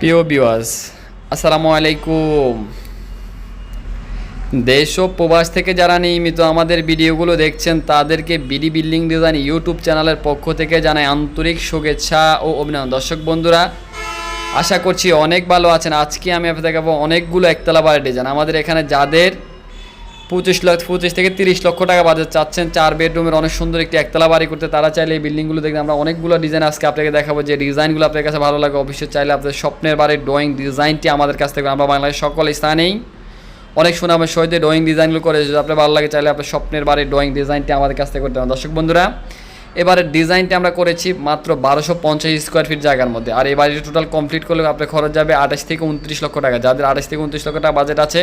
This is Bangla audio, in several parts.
প্রিয় বিওয়াস আসসালামু আলাইকুম। দেশ ও প্রবাস থেকে যারা নিয়মিত আমাদের ভিডিওগুলো দেখছেন, তাদেরকে বিডি বিল্ডিং ডিজাইন ইউটিউব চ্যানেলের পক্ষ থেকে জানাই আন্তরিক শুভেচ্ছা ও অভিনন্দন। দর্শক বন্ধুরা, আশা করছি অনেক ভালো আছেন। আজকে আমি আপনাদের দেখাবো অনেকগুলো একতলা বাড়ির ডিজাইন আমাদের এখানে যাদের পঁচিশ লক্ষ পঁচিশ থেকে তিরিশ লক্ষ টাকা বাজেট চাচ্ছেন। চার বেডরুমের অনেক সুন্দর একটি একতলা বাড়ি করতে। তারা চাইলে এই বিল্ডিংগুলো দেখতে আমরা অনেকগুলো ডিজাইন আজকে আপনাকে দেখাবো। যে ডিজাইনগুলো আপনার কাছে ভালো লাগে, অবশ্যই চাইলে আপনাদের স্বপ্নের বাড়ির ড্রয়িং ডিজাইনটি আমাদের কাছ থেকে। আমরা বাংলাদেশের সকল স্থানেই অনেক সুনামের সহিত ড্রয়িং ডিজাইনগুলো করে। যদি আপনার ভালো লাগে, চাইলে আপনার স্বপ্নের বাড়ির ড্রয়িং ডিজাইনটি আমাদের কাছ থেকে করতে পারেন দর্শক বন্ধুরা, এবারে ডিজাইনটি আমরা করেছি মাত্র বারোশো পঞ্চাশ স্কোয়ার ফিট জায়গার মধ্যে। আর এই বাড়িটি টোটাল কমপ্লিট করলে আপনার খরচ যাবে আঠাশ থেকে উনত্রিশ লক্ষ টাকা। যাদের আঠাশ থেকে উনত্রিশ লক্ষ টাকা বাজেট আছে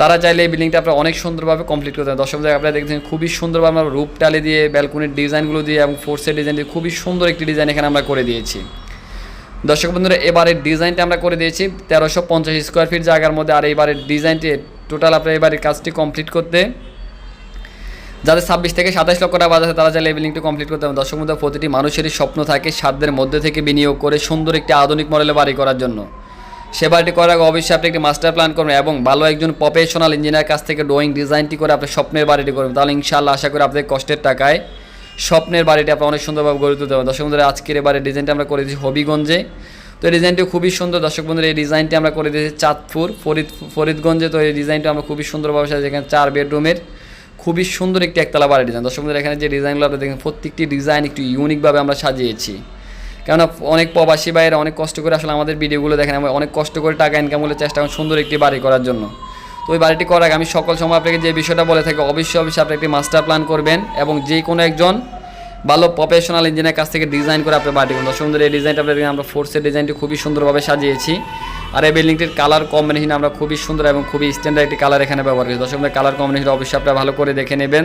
তারা চাইলে এই বিল্ডিংটা আপনারা অনেক সুন্দরভাবে কমপ্লিট করতে পারেন। দর্শক জায়গায় আপনারা দেখছেন খুবই সুন্দরভাবে আমরা রূপ টালি দিয়ে ব্যালকনির ডিজাইনগুলো দিয়ে এবং ফোর্সের ডিজাইন দিয়ে খুবই সুন্দর একটি ডিজাইন এখানে আমরা করে দিয়েছি। দর্শক বন্ধুরা, এবারের ডিজাইনটা আমরা করে দিয়েছি তেরোশো পঞ্চাশ স্কোয়ার ফিট জায়গার মধ্যে আর এবারের ডিজাইনটি টোটাল আপনার এবারের কাজটি কমপ্লিট করতে যাদের ছাব্বিশ থেকে সাতাশ লক্ষ টাকা বাজার তারা চাইলে বিল্ডিংটি কমপ্লিট করতে হবে দর্শক বন্ধুরা, প্রতিটি মানুষেরই স্বপ্ন থাকে সাধ্যের মধ্যে থেকে বিনিয়োগ করে সুন্দর একটি আধুনিক মডেলে বাড়ি করার জন্য। সে বাড়িটি করার আগে অবশ্যই আপনি একটি মাস্টার প্ল্যান করবেন এবং ভালো একজন প্রফেশনাল ইঞ্জিনিয়ার কাছ থেকে ড্রয়িং ডিজাইনটি করে আপনি স্বপ্নের বাড়িটি করবেন। তাহলে ইনশাআল্লাহ আশা করি আপনাদের কষ্টের টাকায় স্বপ্নের বাড়িটি আপনার অনেক সুন্দরভাবে গড়ে তুলতে পারবেন। দর্শক বন্ধুরা, আজকের এবারে ডিজাইনটা আমরা করে দিয়েছি হবিগঞ্জে। তো এই ডিজাইনটি খুবই সুন্দর। দর্শক বন্ধুরা, এই ডিজাইনটি আমরা করে দিয়েছি চাঁদপুর, ফরিদ, ফরিদগঞ্জে। তো এই ডিজাইনটা আমরা খুবই সুন্দরভাবে সাজিয়েছি এখানে চার বেডরুমের খুবই সুন্দর একটি একতলা বাড়ি ডিজাইন দর্শক বন্ধুরা, এখানে যে ডিজাইনগুলো আপনি দেখেন, প্রত্যেকটি ডিজাইন একটু ইউনিকভাবে আমরা সাজিয়েছি। কেননা অনেক প্রবাসী বাইরে অনেক কষ্ট করে আসলে আমাদের ভিডিওগুলো দেখেন আমরা অনেক কষ্ট করে টাকা ইনকাম করলে চেষ্টা করেন সুন্দর একটি বাড়ি করার জন্য। তো ওই বাড়িটি করার আগে আমি সকল সময় আপনাকে যে বিষয়টা বলে থাকি, অবশ্যই অবশ্যই আপনি একটি মাস্টার প্ল্যান করবেন এবং যে কোনো একজন ভালো প্রফেশনাল ইঞ্জিনিয়ার কাছ থেকে ডিজাইন করে আপনি বাড়ি করুন। সুন্দর এই ডিজাইনটা আপনার আমরা ফোর্সের ডিজাইনটি খুবই সুন্দরভাবে সাজিয়েছি। আর এই বিল্ডিংটির কালার কম্বিনেশন আমরা খুবই সুন্দর এবং খুবই স্ট্যান্ডার্ড একটি কালার এখানে ব্যবহার করেছি। দর্শক কালার কম্বিনেশন অবশ্যই আপনারা ভালো করে দেখে নেবেন।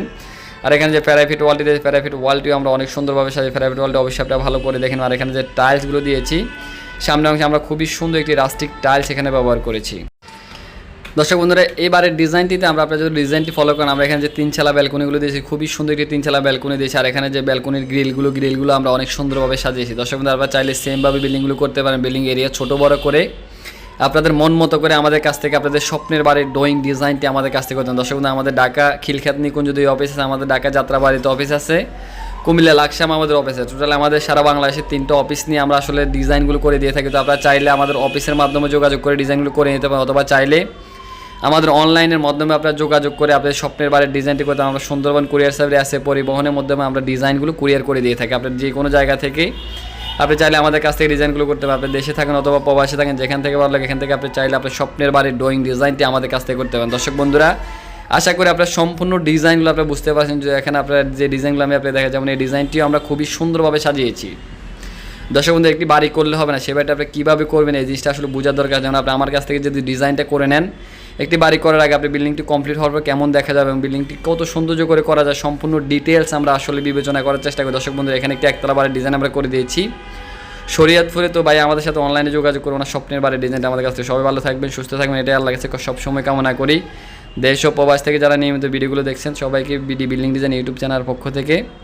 আর এখানে যে প্যারাফিট ওয়ালটি দিয়েছি প্যারাফিট ওয়ালটিও আমরা অনেক সুন্দরভাবে সাজিয়ে, প্যারাফিট ওয়ালটি অবশ্যই আপনারা ভালো করে দেখেন আর এখানে যে টাইলসগুলো দিয়েছি, সামনে অংশে আমরা খুবই সুন্দর একটি রাস্টিক টাইলস এখানে ব্যবহার করেছি। দর্শক বন্ধুরা, এবারের ডিজাইনটিতে আমরা আপনার যদি ডিজাইনটি ফলো করেন, আমরা এখানে যে তিন চালা ব্যালকনিগুলো দিয়েছি, খুবই সুন্দর একটি তিন চালা ব্যালকনি দিয়েছি। আর এখানে যে ব্যালকনির গ্রিলগুলো গ্রিলগুলো আমরা অনেক সুন্দরভাবে সাজিয়েছি। দর্শক বন্ধু আপনারা চাইলে সেমভাবে বিল্ডিংগুলো করতে পারেন। বিল্ডিং এরিয়া ছোটো বড় করে আপনাদের মন মতো করে আমাদের কাছ থেকে, আপনাদের স্বপ্নের বাড়ির ড্রয়িং ডিজাইনটি আমাদের কাছ থেকে করতেন দর্শক আমাদের ঢাকা খিলখ্যাত নিকুঞ্জ দুই অফিস আছে, আমাদের ঢাকা যাত্রাবাড়িতে অফিস আছে। কুমিল্লা লাকসাম আমাদের অফিস টোটাল আমাদের সারা বাংলাদেশের তিনটা অফিস নিয়ে আমরা আসলে ডিজাইনগুলো করে দিয়ে থাকি। তো আপনারা চাইলে আমাদের অফিসের মাধ্যমে যোগাযোগ করে ডিজাইনগুলো করে নিতে পারেন, অথবা চাইলে আমাদের অনলাইনের মাধ্যমে আপনারা যোগাযোগ করে আপনাদের স্বপ্নের বাড়ির ডিজাইনটি করতে আমরা সুন্দরবন কুরিয়ার সার্ভিস আছে, পরিবহনের মাধ্যমে আমরা ডিজাইনগুলো কুরিয়ার করে দিয়ে থাকি। আপনার যে কোনো জায়গা থেকে আপনি চাইলে আমাদের কাছ থেকে ডিজাইনগুলো করতে পারেন দেশে থাকেন অথবা প্রবাসে থাকেন, যেখান থেকে ভালো লাগে, এখান থেকে আপনি চাইলে আপনার স্বপ্নের বাড়ির ড্রয়িং ডিজাইনটি আমাদের কাছ থেকে করতে পারেন। দর্শক বন্ধুরা, আশা করি আপনার সম্পূর্ণ ডিজাইনগুলো আপনি বুঝতে পারছেন যে এখানে আপনার যে ডিজাইনগুলো আমি আপনি দেখা যেমন এই ডিজাইনটিও আমরা খুবই সুন্দরভাবে সাজিয়েছি। দর্শক বন্ধু একটি বাড়ি করলে হবে না সে বাড়িটা আপনি কীভাবে করবেন এই জিনিসটা আসলে বোঝার দরকার যেমন আপনি আমার কাছ থেকে যদি ডিজাইনটা করে নেন একটি বাড়ি করার আগে আপনি বিল্ডিংটি কমপ্লিট হওয়ার পর কেমন দেখা যাবে এবং বিল্ডিংটি কত সৌন্দর্য করে করা যায় সম্পূর্ণ ডিটেলস আমরা আসলে বিবেচনা করার চেষ্টা করি। দর্শক বন্ধু এখানে একটি একতলা বাড়ির ডিজাইন আমরা করে দিয়েছি। শরীয়তপুরে তো ভাই আমাদের সাথে অনলাইনে যোগাযোগ করুন না স্বপ্নের বাড়ির ডিজাইনটা আমাদের কাছ সবাই ভালো থাকবেন, সুস্থ থাকবেন, এটাই আল্লাহ কাছে সবসময় কামনা করি। দেশ ও প্রবাস থেকে যারা নিয়মিত ভিডিওগুলো দেখছেন, সবাইকে বিডি বিল্ডিং ডিজাইন ইউটিউব চ্যানেলের পক্ষ থেকে